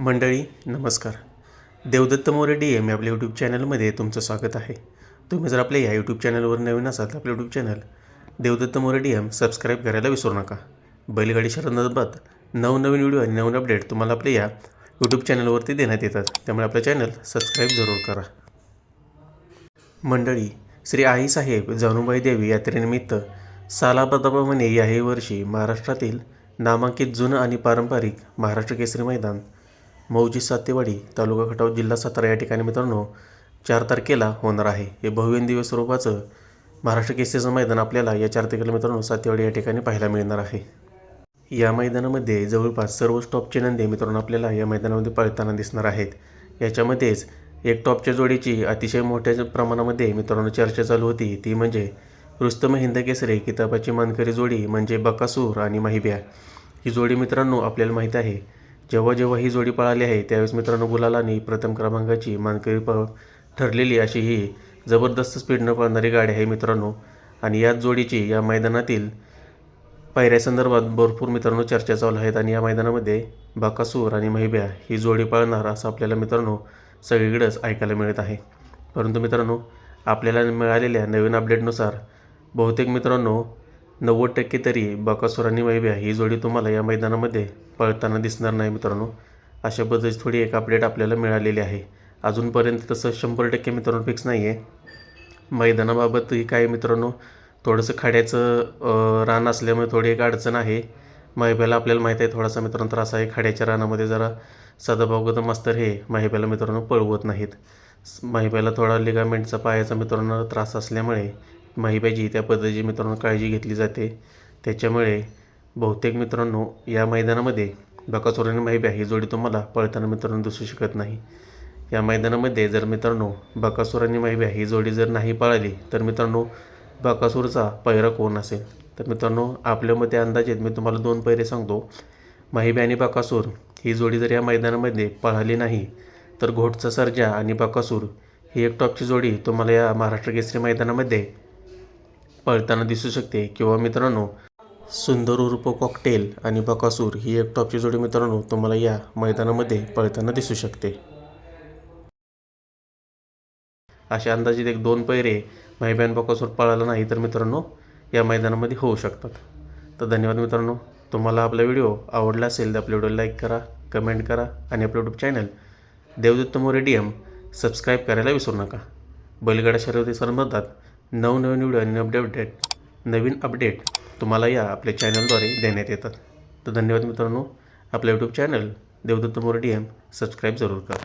मंडळी नमस्कार. Devdatt More D M या आपल्या यूट्यूब चॅनलमध्ये तुमचं स्वागत आहे. तुम्ही जर आपल्या या यूट्यूब चॅनलवर नवीन असाल तर आपलं YouTube channel Devdatta More D M subscribe करायला विसरू नका. बैलगाडी संदर्भात नवनवीन व्हिडिओ आणि नवीन अपडेट तुम्हाला आपल्या या यूट्यूब चॅनलवरती देण्यात येतात. त्यामुळे आपलं चॅनल सबस्क्राईब जरूर करा. मंडळी श्री आईसाहेब जानुबाई देवी यात्रेनिमित्त सालाबदाबामध्ये याही वर्षी महाराष्ट्रातील नामांकित जुनं आणि पारंपरिक महाराष्ट्र केसरी मैदान मौजी सातेवाडी तालुका खटाव जिल्हा सातारा या ठिकाणी मित्रांनो चार तारखेला होणार आहे. हे भव्य दिवस स्वरूपाचं महाराष्ट्र केसरीचं मैदान आपल्याला या चार तारखेला मित्रांनो सातेवाडी या ठिकाणी पाहायला मिळणार आहे. या मैदानामध्ये जवळपास सर्व टॉपचे नंदे मित्रांनो आपल्याला या मैदानामध्ये पळताना दिसणार आहेत. याच्यामध्येच एक टॉपच्या जोडीची अतिशय मोठ्या प्रमाणामध्ये मित्रांनो चर्चा चालू होती. ती म्हणजे रुस्तम हिंद केसरे किताबाची मानकरी जोडी म्हणजे बकासूर आणि माहिब्या. ही जोडी मित्रांनो आपल्याला माहीत आहे. जेव्हा जेव्हा ही जोडी पळाली आहे त्यावेळेस मित्रांनो गुलालानी प्रथम क्रमांकाची मानकरी प ठरलेली अशी ही जबरदस्त स्पीडनं पळणारी गाडी आहे मित्रांनो. आणि याच जोडीची या मैदानातील पायऱ्यासंदर्भात भरपूर मित्रांनो चर्चा चालू आहेत आणि या मैदानामध्ये बाकासूर आणि महिब्या ही जोडी पाळणार असं आपल्याला मित्रांनो सगळीकडेच ऐकायला मिळत आहे. परंतु मित्रांनो आपल्याला मिळालेल्या नवीन अपडेटनुसार बहुतेक मित्रांनो नव्वद टक्के तरी बाकासूर आणि वैभ्या ही जोडी तुम्हाला या मैदानामध्ये पळताना दिसणार नाही मित्रांनो. अशा पद्धतीची थोडी एक अपडेट आपल्याला मिळालेली आहे. अजूनपर्यंत तसं शंभर टक्के मित्रांनो फिक्स नाही आहे मैदानाबाबतही काय मित्रांनो थोडंसं खाड्याचं रान असल्यामुळे थोडी एक अडचण आहे. महिब्याला आपल्याला माहीत आहे थोडासा मित्रांनो त्रास आहे खाड्याच्या रानामध्ये जरा सदाभाऊ गौतम मास्तर हे महिब्याला मित्रांनो पळवत नाहीत. स- महिब्याला थोडा लिगामेंटचा पायाचा मित्रांनो त्रास असल्यामुळे महिब्याची त्या पद्धतीची मित्रांनो काळजी घेतली जाते. त्याच्यामुळे बहुतेक मित्रांनो या मैदानामध्ये बकासोर आणि महिब्या ही जोडी तुम्हाला पळताना मित्रांनो दिसू शकत नाही. या मैदानामध्ये जर मित्रांनो बकासूर आणि महिब्या ही जोडी जर नाही पळाली तर मित्रांनो बकासूरचा पैरा कोण असेल? तर मित्रांनो आपल्या मते अंदाजेत मी तुम्हाला दोन पैरे सांगतो. महिब्या आणि बकासूर ही जोडी जर या मैदानामध्ये पळाली नाही तर घोटचा सर्जा आणि बकासूर ही एक टॉपची जोडी तुम्हाला या महाराष्ट्र केसरी मैदानामध्ये पळताना दिसू शकते. किंवा मित्रांनो सुंदर उर्फ कॉकटेल आणि बकासूर ही एक टॉपची जोडी मित्रांनो तुम्हाला या मैदानामध्ये पळताना दिसू शकते. अशा अंदाजित एक दोन पैरे महिब्यान बकासूर पळाला नाही तर मित्रांनो या मैदानामध्ये होऊ शकतात. तर धन्यवाद मित्रांनो. तुम्हाला आपला व्हिडिओ आवडला असेल तर आपल्या व्हिडिओ लाईक करा कमेंट करा आणि आपलं YouTube channel Devdatta More D M subscribe करायला विसरू नका. बैलगाडा शर्यती संबंधात नवनवीन व्हिडिओ आणि अपडेट नवीन अपडेट तुम्हाला या आपल्या चॅनलद्वारे देण्यात येतात. तर धन्यवाद मित्रांनो. आपलं YouTube channel Devdatta More D M subscribe जरूर करा.